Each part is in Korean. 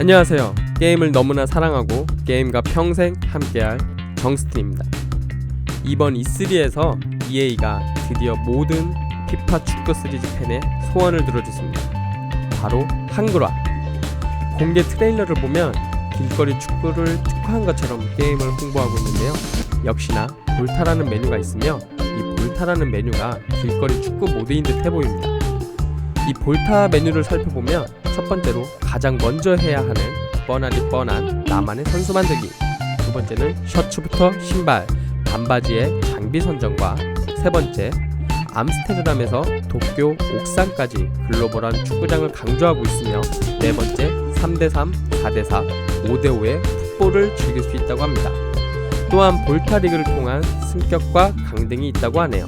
안녕하세요. 게임을 너무나 사랑하고 게임과 평생 함께할 정스틴입니다. 이번 E3에서 EA가 드디어 모든 피파 축구 시리즈 팬의 소원을 들어줬습니다. 바로 한글화. 공개 트레일러를 보면 길거리 축구를 특화한 것처럼 게임을 홍보하고 있는데요. 역시나 볼타라는 메뉴가 있으며 이 볼타라는 메뉴가 길거리 축구 모드인 듯 해 보입니다. 이 볼타 메뉴를 살펴보면 첫 번째로 가장 먼저 해야 하는 뻔하디 뻔한 나만의 선수 만들기 두 번째는 셔츠부터 신발, 반바지의 장비 선정과 세 번째 암스테르담에서 도쿄 옥상까지 글로벌한 축구장을 강조하고 있으며 네 번째 3대3, 4대4, 5대5의 풋볼을 즐길 수 있다고 합니다. 또한 볼타 리그를 통한 승격과 강등이 있다고 하네요.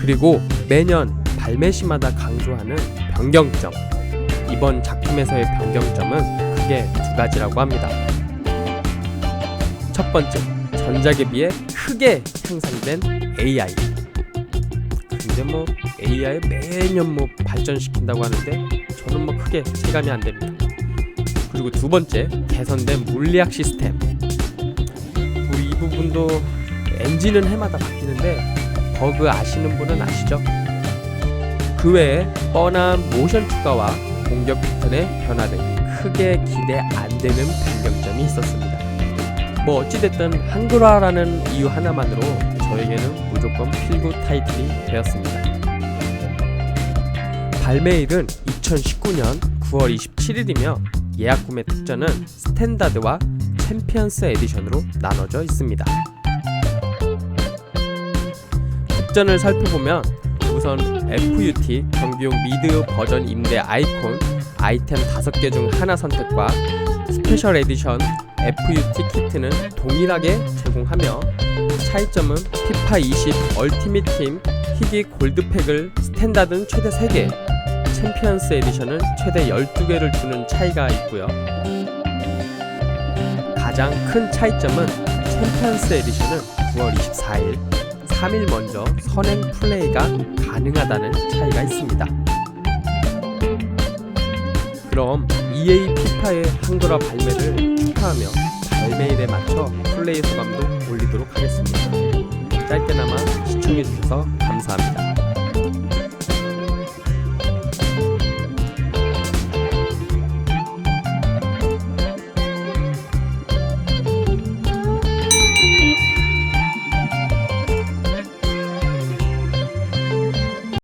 그리고 매년 발매시마다 강조하는 변경점. 이번 작품에서의 변경점은 크게 두 가지라고 합니다. 첫 번째, 전작에 비해 크게 향상된 AI. 근데 뭐 AI를 매년 뭐 발전시킨다고 하는데 저는 뭐 크게 체감이 안 됩니다. 그리고 두 번째, 개선된 물리학 시스템. 뭐 이 부분도 엔진은 해마다 바뀌는데 버그 아시는 분은 아시죠? 그 외에 뻔한 모션 추가와 공격 패턴의 변화 등 크게 기대 안 되는 변경점이 있었습니다. 뭐 어찌됐든 한글화라는 이유 하나만으로 저에게는 무조건 필구 타이틀이 되었습니다. 발매일은 2019년 9월 27일이며 예약 구매 특전은 스탠다드와 챔피언스 에디션으로 나눠져 있습니다. 특전을 살펴보면 우선 FUT 정규용 미드 버전 임대 아이콘 아이템 5개 중 하나 선택과 스페셜 에디션 FUT 키트는 동일하게 제공하며 차이점은 피파 20 얼티밋 팀 희귀 골드팩을 스탠다드는 최대 3개 챔피언스 에디션은 최대 12개를 주는 차이가 있고요. 가장 큰 차이점은 챔피언스 에디션은 9월 24일 3일 먼저 선행 플레이가 가능하다는 차이가 있습니다. 그럼 EA 피파의 한글화 발매를 축하하며 발매일에 맞춰 플레이 소감도 올리도록 하겠습니다. 짧게나마 시청해주셔서 감사합니다.